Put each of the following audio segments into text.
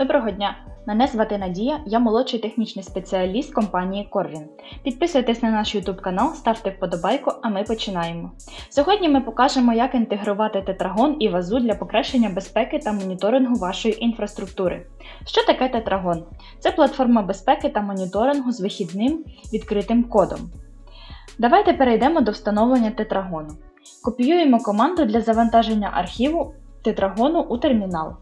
Доброго дня! Мене звати Надія, я молодший технічний спеціаліст компанії Corvin. Підписуйтесь на наш YouTube канал, ставте вподобайку, а ми починаємо. Сьогодні ми покажемо, як інтегрувати тетрагон і вазу для покращення безпеки та моніторингу вашої інфраструктури. Що таке тетрагон? Це платформа безпеки та моніторингу з вихідним відкритим кодом. Давайте перейдемо до встановлення тетрагону. Копіюємо команду для завантаження архіву тетрагону у термінал.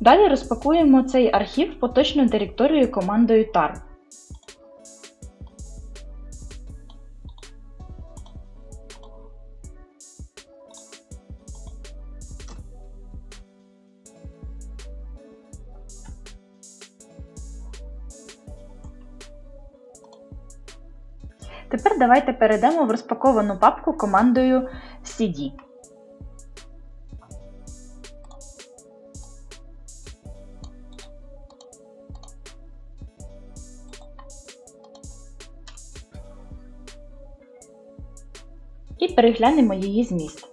Далі розпакуємо цей архів в поточну директорію командою tar. Тепер давайте перейдемо в розпаковану папку командою cd. Переглянемо її зміст.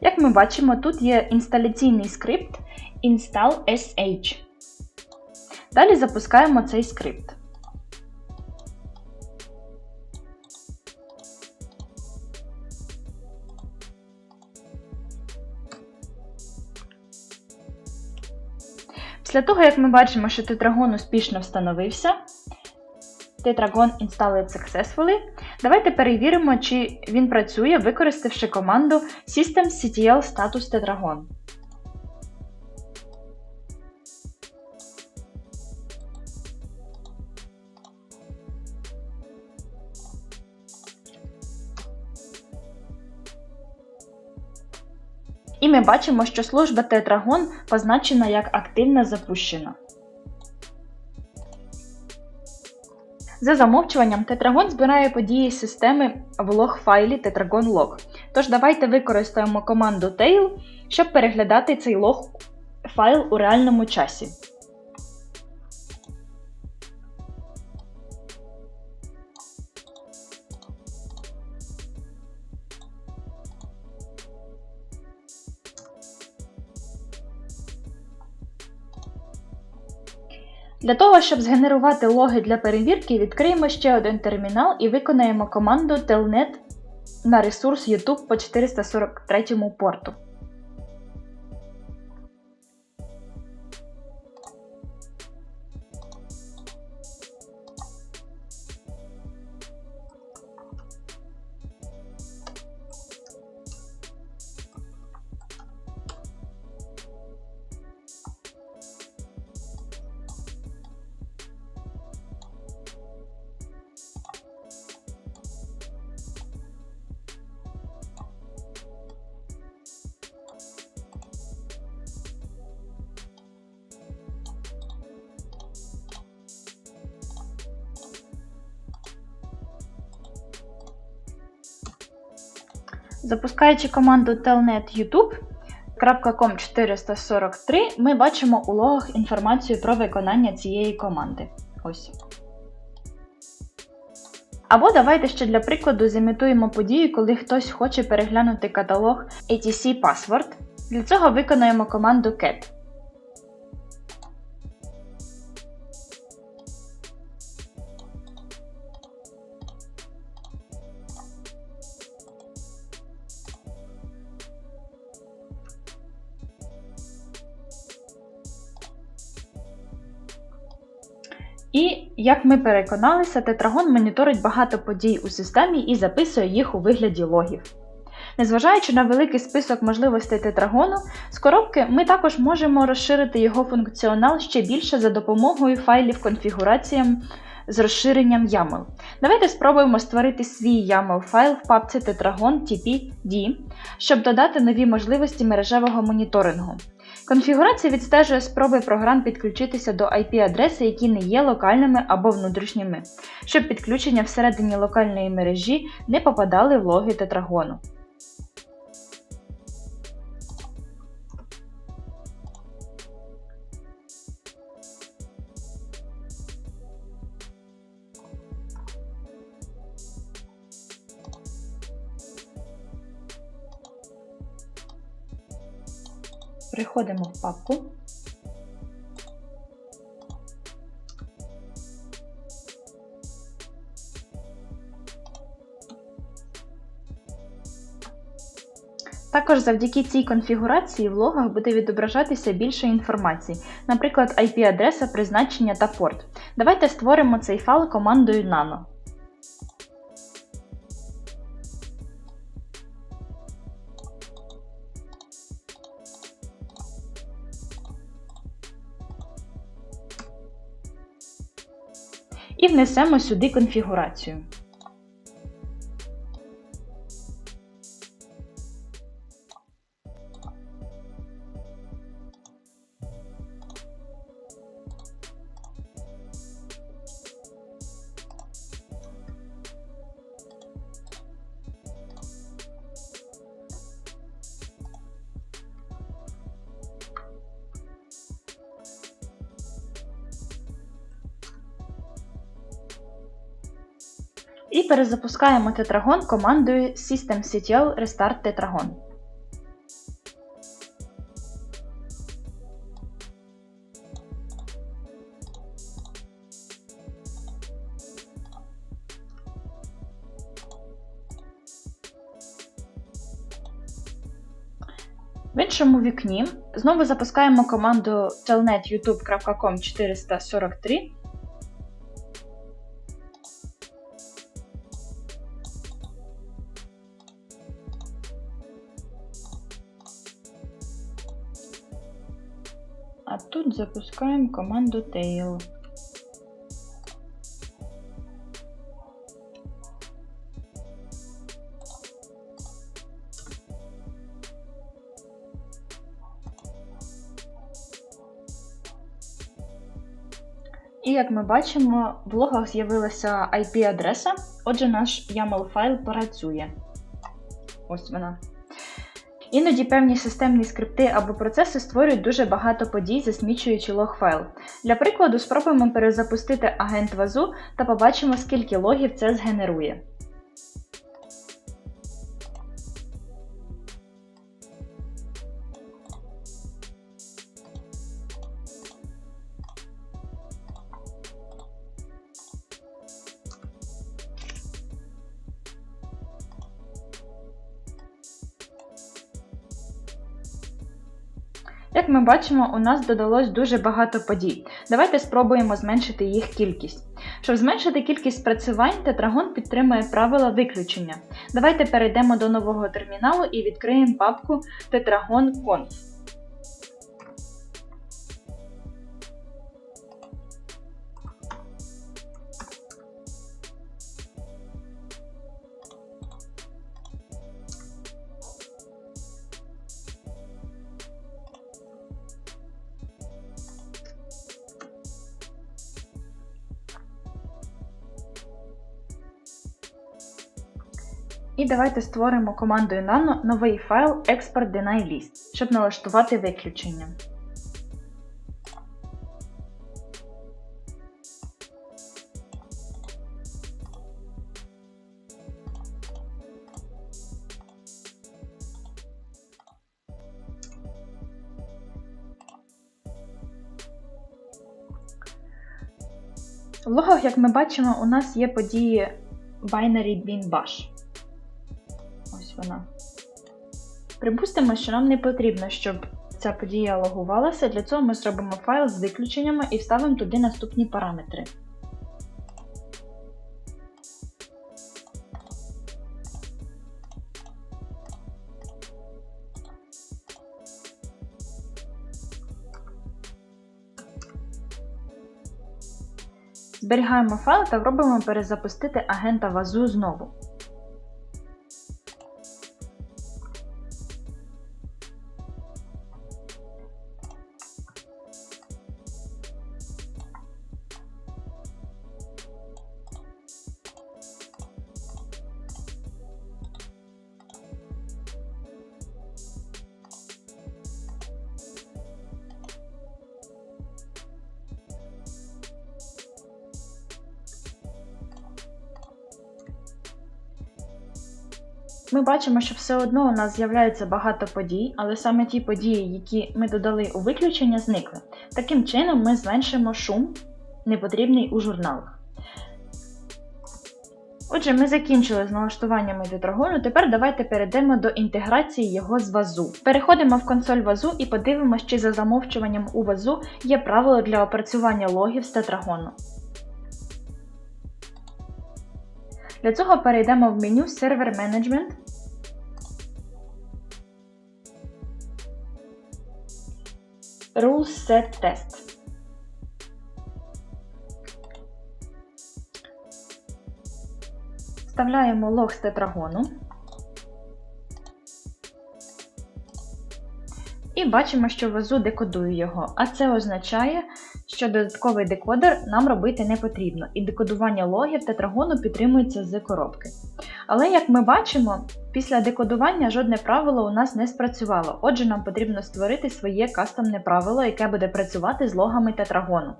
Як ми бачимо, тут є інсталяційний скрипт install.sh. Далі запускаємо цей скрипт. Після того, як ми бачимо, що тетрагон успішно встановився, Tetragon installed successfully, давайте перевіримо, чи він працює, використавши команду systemctl status tetragon. І ми бачимо, що служба Tetragon позначена як активно запущена. За замовчуванням, Tetragon збирає події системи в лог-файлі Tetragon Log. Тож давайте використаємо команду tail, щоб переглядати цей лог файл у реальному часі. Для того, щоб згенерувати логи для перевірки, відкриємо ще один термінал і виконаємо команду telnet на ресурс YouTube по 443 порту. Запускаючи команду telnet YouTube .com 443 ми бачимо у логах інформацію про виконання цієї команди. Ось. Або давайте ще для прикладу зімітуємо подію, коли хтось хоче переглянути каталог ATC Password. Для цього виконуємо команду cat. І, як ми переконалися, тетрагон моніторить багато подій у системі і записує їх у вигляді логів. Незважаючи на великий список можливостей тетрагону, з коробки ми також можемо розширити його функціонал ще більше за допомогою файлів конфігураціям з розширенням YAML. Давайте спробуємо створити свій YAML файл в папці Tetragon TPD, щоб додати нові можливості мережевого моніторингу. Конфігурація відстежує спроби програм підключитися до IP-адреси, які не є локальними або внутрішніми, щоб підключення всередині локальної мережі не попадали в логи тетрагону. Переходимо в папку. Також завдяки цій конфігурації в логах буде відображатися більше інформації, наприклад, IP-адреса, призначення та порт. Давайте створимо цей файл командою nano. І внесемо сюди конфігурацію. І перезапускаємо тетрагон командою systemctl restart tetragon. В іншому вікні знову запускаємо команду telnet.youtube.com 443 А тут запускаємо команду tail. І як ми бачимо, в логах з'явилася IP-адреса, отже, наш YAML файл працює. Ось вона. Іноді певні системні скрипти або процеси створюють дуже багато подій, засмічуючи лог файл. Для прикладу, спробуємо перезапустити агент вазу та побачимо, скільки логів це згенерує. Як ми бачимо, у нас додалось дуже багато подій. Давайте спробуємо зменшити їх кількість. Щоб зменшити кількість спрацювань, тетрагон підтримує правила виключення. Давайте перейдемо до нового терміналу і відкриємо папку Tetragon давайте створимо командою nano новий файл export deny list, щоб налаштувати виключення. В логах, як ми бачимо, у нас є події binary bin bash. Вона. Припустимо, що нам не потрібно, щоб ця подія логувалася. Для цього ми зробимо файл з виключеннями і вставимо туди наступні параметри. Зберігаємо файл та робимо перезапустити агента вазу знову. Ми бачимо, що все одно у нас з'являється багато подій, але саме ті події, які ми додали у виключення, зникли. Таким чином, ми зменшимо шум, непотрібний у журналах. Отже, ми закінчили з налаштуваннями тетрагону, тепер давайте перейдемо до інтеграції його з вазу. Переходимо в консоль вазу і подивимося, чи за замовчуванням у вазу є правило для опрацювання логів з тетрагону. Для цього перейдемо в меню Server Management. Rules Set Test. Вставляємо лог з тетрагону. І бачимо, що вазу декодує його. А це означає, що додатковий декодер нам робити не потрібно, і декодування логів тетрагону підтримується з коробки. Але, як ми бачимо, після декодування жодне правило у нас не спрацювало, отже, нам потрібно створити своє кастомне правило, яке буде працювати з логами тетрагону.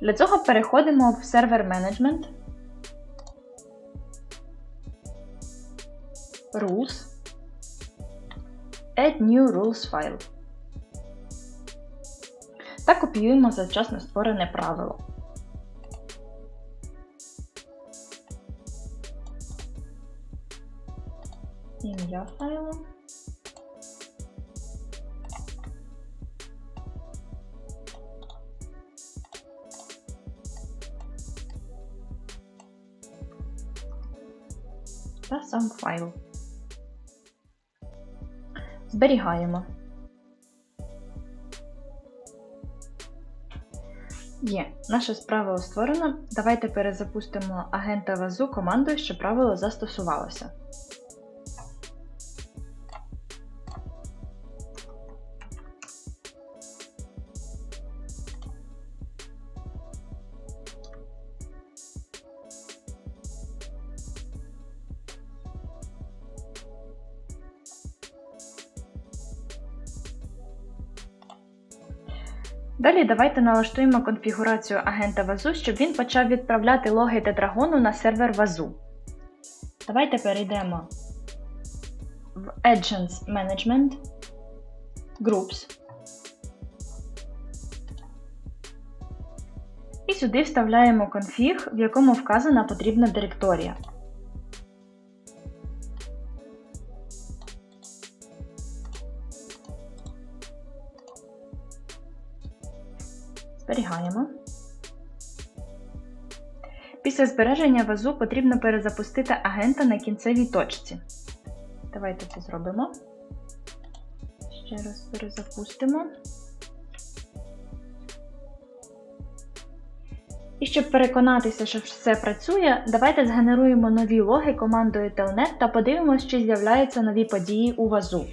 Для цього переходимо в сервер Management, Rules, Add New Rules File та копіюємо завчасно створене правило. Ім'я файлу. Та сам файл. Зберігаємо. Є, наше правило створено. Давайте перезапустимо агента вазу командою, щоб правило застосувалося. Далі давайте налаштуємо конфігурацію агента вазу, щоб він почав відправляти логи тетрагону на сервер вазу. Давайте перейдемо в Agents Management, Groups. І сюди вставляємо конфіг, в якому вказана потрібна директорія. Зберігаємо. Після збереження вазу потрібно перезапустити агента на кінцевій точці. Давайте це зробимо. Ще раз перезапустимо. І щоб переконатися, що все працює, давайте згенеруємо нові логи командою Telnet та подивимося, чи з'являються нові події у вазу.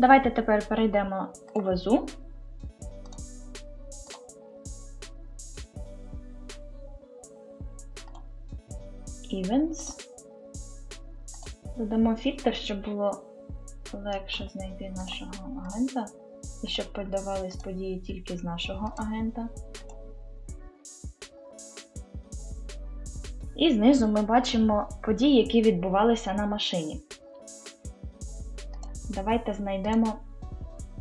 Давайте тепер перейдемо у вазу. Events. Додамо фільтр, щоб було легше знайти нашого агента і щоб подавались події тільки з нашого агента. І знизу ми бачимо події, які відбувалися на машині. Давайте знайдемо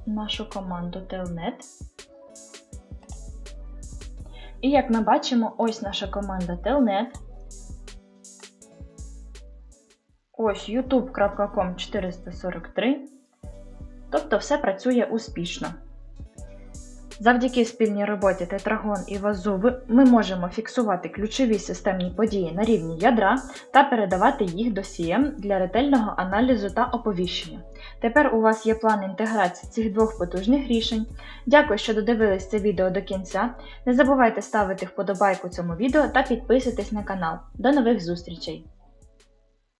нашу команду Telnet. І як ми бачимо, ось наша команда Telnet. Ось youtube.com 443. Тобто все працює успішно. Завдяки спільній роботі Тетрагон і Вазу ми можемо фіксувати ключові системні події на рівні ядра та передавати їх до CM для ретельного аналізу та оповіщення. Тепер у вас є план інтеграції цих двох потужних рішень. Дякую, що додивились це відео до кінця. Не забувайте ставити вподобайку цьому відео та підписуйтесь на канал. До нових зустрічей!